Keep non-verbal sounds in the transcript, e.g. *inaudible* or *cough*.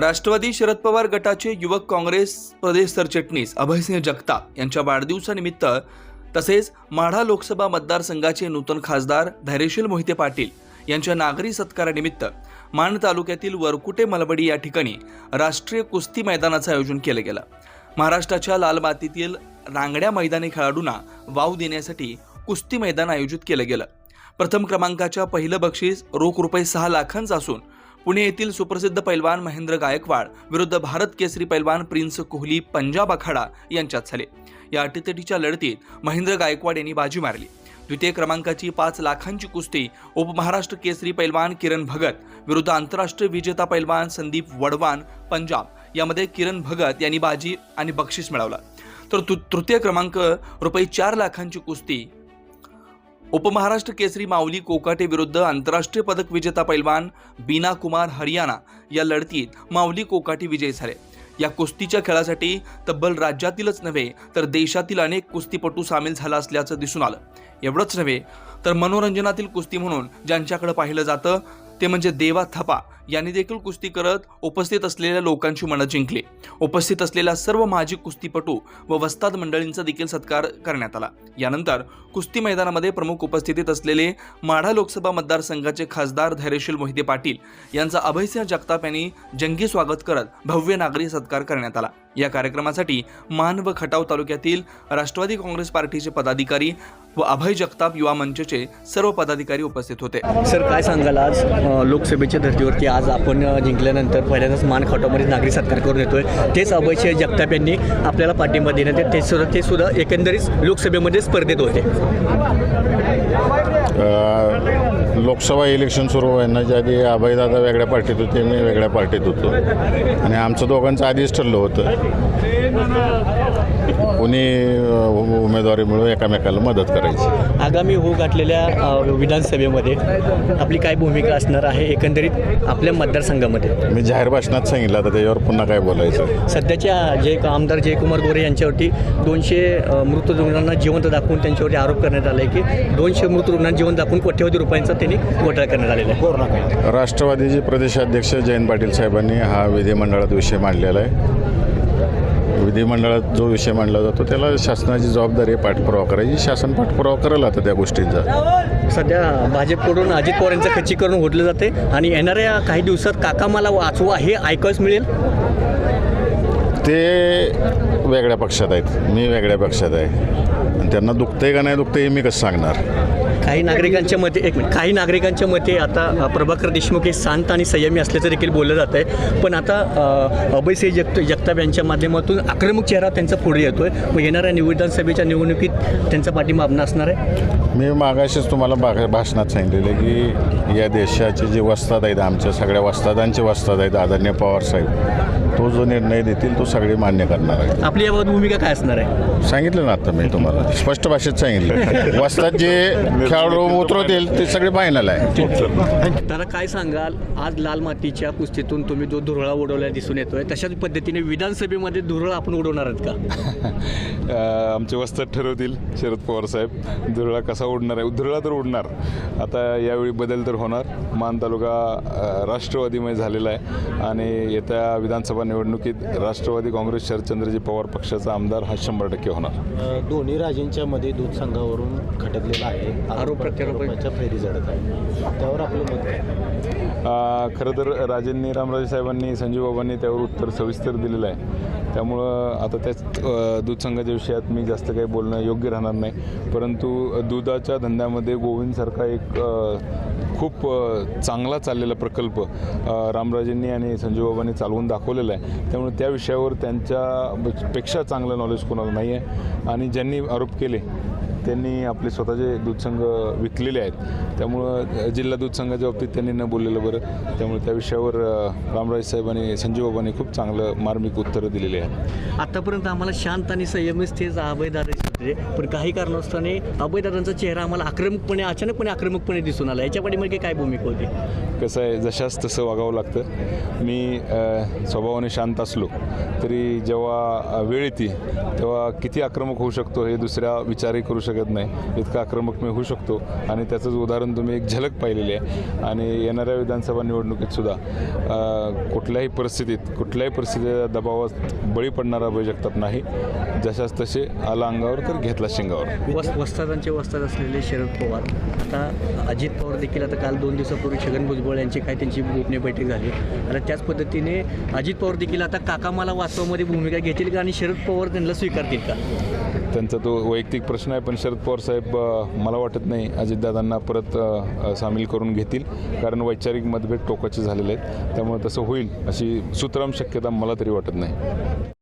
राष्ट्रवादी शरद पवार गटाचे युवक काँग्रेस प्रदेश सरचिटणीस अभयसिंह जगताप यांच्या वाढदिवसानिमित्त तसेच माढा लोकसभा मतदारसंघाचे नूतन खासदार धैर्यशील मोहिते पाटील यांच्या नागरी सत्कारानिमित्त मान तालुक्यातील वरकुटे मलबडी या ठिकाणी राष्ट्रीय कुस्ती मैदानाचं आयोजन केलं गेलं. महाराष्ट्राच्या लाल मातीतील रांगड्या मैदानी खेळाडूंना वाव देण्यासाठी कुस्ती मैदान आयोजित केलं गेलं. प्रथम क्रमांकाच्या पहिलं बक्षीस रोख रुपये सहा लाखांचं असून पुणे येथील सुप्रसिद्ध पैलवान महेंद्र गायकवाड विरुद्ध भारत केसरी पैलवान प्रिन्स कोहली पंजाब आखाडा यांच्यात झाले. या अटीतटीच्या लढतीत महेंद्र गायकवाड यांनी बाजी मारली. द्वितीय क्रमांकाची पाच लाखांची कुस्ती उपमहाराष्ट्र केसरी पैलवान किरण भगत विरुद्ध आंतरराष्ट्रीय विजेता पैलवान संदीप वडवान पंजाब. यामध्ये किरण भगत यांनी बाजी आणि बक्षीस मिळवलं. तर तृतीय क्रमांक रुपये चार लाखांची कुस्ती उपमहाराष्ट्र केसरी माऊली कोकाटे विरुद्ध आंतरराष्ट्रीय पदक विजेता पैलवान बीना कुमार हरियाणा या लढतीत माऊली कोकाटे विजयी झाले. या कुस्तीच्या खेळासाठी तब्बल राज्यातीलच नव्हे तर देशातील अनेक कुस्तीपटू सामील झाला असल्याचं दिसून आलं. एवढंच नव्हे तर मनोरंजनातील कुस्ती म्हणून ज्यांच्याकडे पाहिलं जातं ते म्हणजे देवा थपा यांनी देखील कुस्ती करत उपस्थित असलेल्या लोकांची मनं जिंकली. उपस्थित असलेल्या सर्व माजी कुस्तीपटू व वस्ताद मंडळींचा देखील सत्कार करण्यात आला. यानंतर कुस्ती मैदानामध्ये प्रमुख उपस्थितीत असलेले माढा लोकसभा मतदारसंघाचे खासदार धैर्यशील मोहिते पाटील यांचा अभयसिंह जगताप यांनी जंगी स्वागत करत भव्य नागरी सत्कार करण्यात आला. या कार्यक्रमासाठी मान व खटाव तालुक्यातील राष्ट्रवादी काँग्रेस पार्टीचे पदाधिकारी व अभय जगताप युवा मंचचे सर्व पदाधिकारी उपस्थित होते. सर काय सांगाल आज लोकसभेच्या धर्तीवरती आज आपण जिंकल्यानंतर पहिल्यांदाच मान खटावमध्ये नागरी सत्कार करून येतोय. तेच अभयशय जगताप यांनी आपल्याला पाठिंबा देण्यात ते सुद्धा ते सुद्धा एकंदरीत लोकसभेमध्ये स्पर्धेत होते. लोकसभा इलेक्शन सुरू व्हायच्या आधी अभयदादा वेगळ्या पार्टीत होते मी वेगळ्या पार्टीत होतो. आणि आमचं दोघांचं आधीच ठरलं होतं. कुणी मिळून एकामेकाला मदत करायची. आगामी होऊ घातलेल्या अ, विधानसभेमध्ये आपली काय भूमिका असणार आहे एकंदरीत आपल्या मतदारसंघामध्ये? मी जाहीर भाषणात सांगितलं आता त्याच्यावर पुन्हा काय बोलायचं? सध्याच्या जय आमदार जयकुमार गोरे यांच्यावरती दोनशे अ, मृत रुग्णांना जिवंत दाखवून त्यांच्यावरती आरोप करण्यात आला आहे की दोनशे मृत रुग्णांना जिवंत दाखवून कोट्यवधी रुपयांचा त्यांनी घोटाळा करण्यात आलेला आहे. राष्ट्रवादीचे प्रदेशाध्यक्ष जयंत पाटील साहेबांनी हा विधिमंडळात विषय मांडलेला आहे. विधिमंडळात जो विषय मांडला जातो त्याला शासनाची जबाबदारी आहे पाठपुरावा करायची. शासन पाठपुरावा करेल आता त्या गोष्टींचा. सध्या भाजपकडून अजित पवार यांचं खच्चीकरण होतलं जाते आणि येणाऱ्या काही दिवसात काका मला वाचवा हे ऐकायच मिळेल? ते वेगळ्या पक्षात आहेत. मी वेगळ्या पक्षात आहे. आणि त्यांना दुखतंय का नाही दुखतंय हे मी कसं सांगणार? काही नागरिकांच्या मते एक मिनिट. काही नागरिकांच्या मते आता प्रभाकर देशमुख हे शांत आणि संयमी असल्याचं देखील बोललं जात आहे. पण आता अभयसिंह जगत जगताप यांच्या माध्यमातून आक्रमक चेहरा त्यांचा पुढे येतोय. मग येणाऱ्या विधानसभेच्या निवडणुकीत त्यांचा पाठिंबा आपणं असणार आहे? मी मागाशीच तुम्हाला बा भाषणात सांगितलेलं की या देशाचे जे वस्ताद आहेत आमच्या सगळ्या वस्तादांचे वस्ताद आहेत आदरणीय पवार साहेब तो जो निर्णय देतील तो सगळे मान्य करणार आहे आपली याबाबत भूमिका काय असणार आहे? सांगितलं ना आता मी तुम्हाला. स्पष्ट भाषेत सांगितलं. वस्ताद जे खेळाडू उतरवतील ते सगळे फायनल आहे. त्याला काय सांगाल? आज लाल मातीच्या कुस्तीतून तुम्ही जो धुरळा उडवला दिसून येतोय तशाच पद्धतीने विधानसभेमध्ये धुरळा आपण उडवणार आहेत का? *laughs* आमचे वस्ताद ठरवतील शरद पवार साहेब. धुरळा कसा उडणार आहे? धुरळा तर उडणार. आता यावेळी बदल तर होणार. मान तालुका राष्ट्रवादीमय झालेला आहे. आणि येत्या विधानसभा निवडणुकीत राष्ट्रवादी काँग्रेस शरदचंद्रजी पवार पक्षाचा आमदार हा शंभर टक्के होणार. दोन्ही राजेंच्या मध्ये दूध संघावरून खटकलेला आहे. आरोप प्रत्यारोप. आरोपाच्या फैरी जडत आहे. त्यावर आपलं मत काय? खरं तर राजेंनी रामराजे साहेबांनी संजीव बाबांनी त्यावर उत्तर सविस्तर दिलेलं आहे. त्यामुळं आता त्याच दूध संघाच्या विषयात मी जास्त काही बोलणं योग्य राहणार नाही. परंतु दुधाच्या धंद्यामध्ये गोविंदसारखा एक खूप चांगला चाललेला प्रकल्प रामराजेंनी आणि संजीव बाबांनी चालवून दाखवलेला आहे. त्यामुळे त्या विषयावर त्यांच्या पेक्षा चांगलं नॉलेज कोणाला नाही आहे आणि ज्यांनी आरोप केले त्यांनी आपले स्वतःचे दूध संघ विकलेले आहेत त्यामुळं जिल्हा दूध संघाच्या बाबतीत त्यांनी न बोललेलं बरं. त्यामुळे त्या विषयावर रामराज साहेबांनी संजीव बाबांनी खूप चांगलं मार्मिक उत्तरं दिलेली आहेत. आतापर्यंत आम्हाला शांत आणि संयमित तेच अभयदादा दिसत होते पण काही कारणास्तव अभयदादांचा चेहरा आम्हाला आक्रमकपणे अचानकपणे आक्रमकपणे दिसून आला. याच्या पाठीमागे काय भूमिका होती? कसं आहे जशास तसं वागावं लागतं. मी स्वभावाने शांत असलो तरी जेव्हा वेळ येते तेव्हा किती आक्रमक होऊ शकतो हे दुसऱ्या विचारही करू शकत नाही. इतका आक्रमक मी होऊ शकतो. आणि त्याचंच उदाहरण तुम्ही एक झलक पाहिलेली आहे. आणि येणाऱ्या विधानसभा निवडणुकीत सुद्धा कुठल्याही परिस्थितीत कुठल्याही परिस्थितीच्या दबावात बळी पडणारा अभय जगतात नाही जशाच तसे आला अंगावर तर घेतला शिंगावर. वस वस्तादांचे वस्ताद असलेले शरद पवार. आता अजित पवार देखील आता काल दोन दिवसापूर्वी छगन भुजबळ यांची काय त्यांची गोपनीय बैठक झाली. आणि त्याच पद्धतीने अजित पवार देखील आता काका मला वाचवामध्ये भूमिका घेतील का आणि शरद पवार त्यांना स्वीकारतील का? त्यांचा तो वैयक्तिक प्रश्न आहे पण शरद पवार साहेब मला वाटत नाही अजितदादांना परत सामील करून घेतील. कारण वैचारिक मतभेद टोकाचे झालेले आहेत. त्यामुळे तसं होईल अशी सुतराम शक्यता मला तरी वाटत नाही.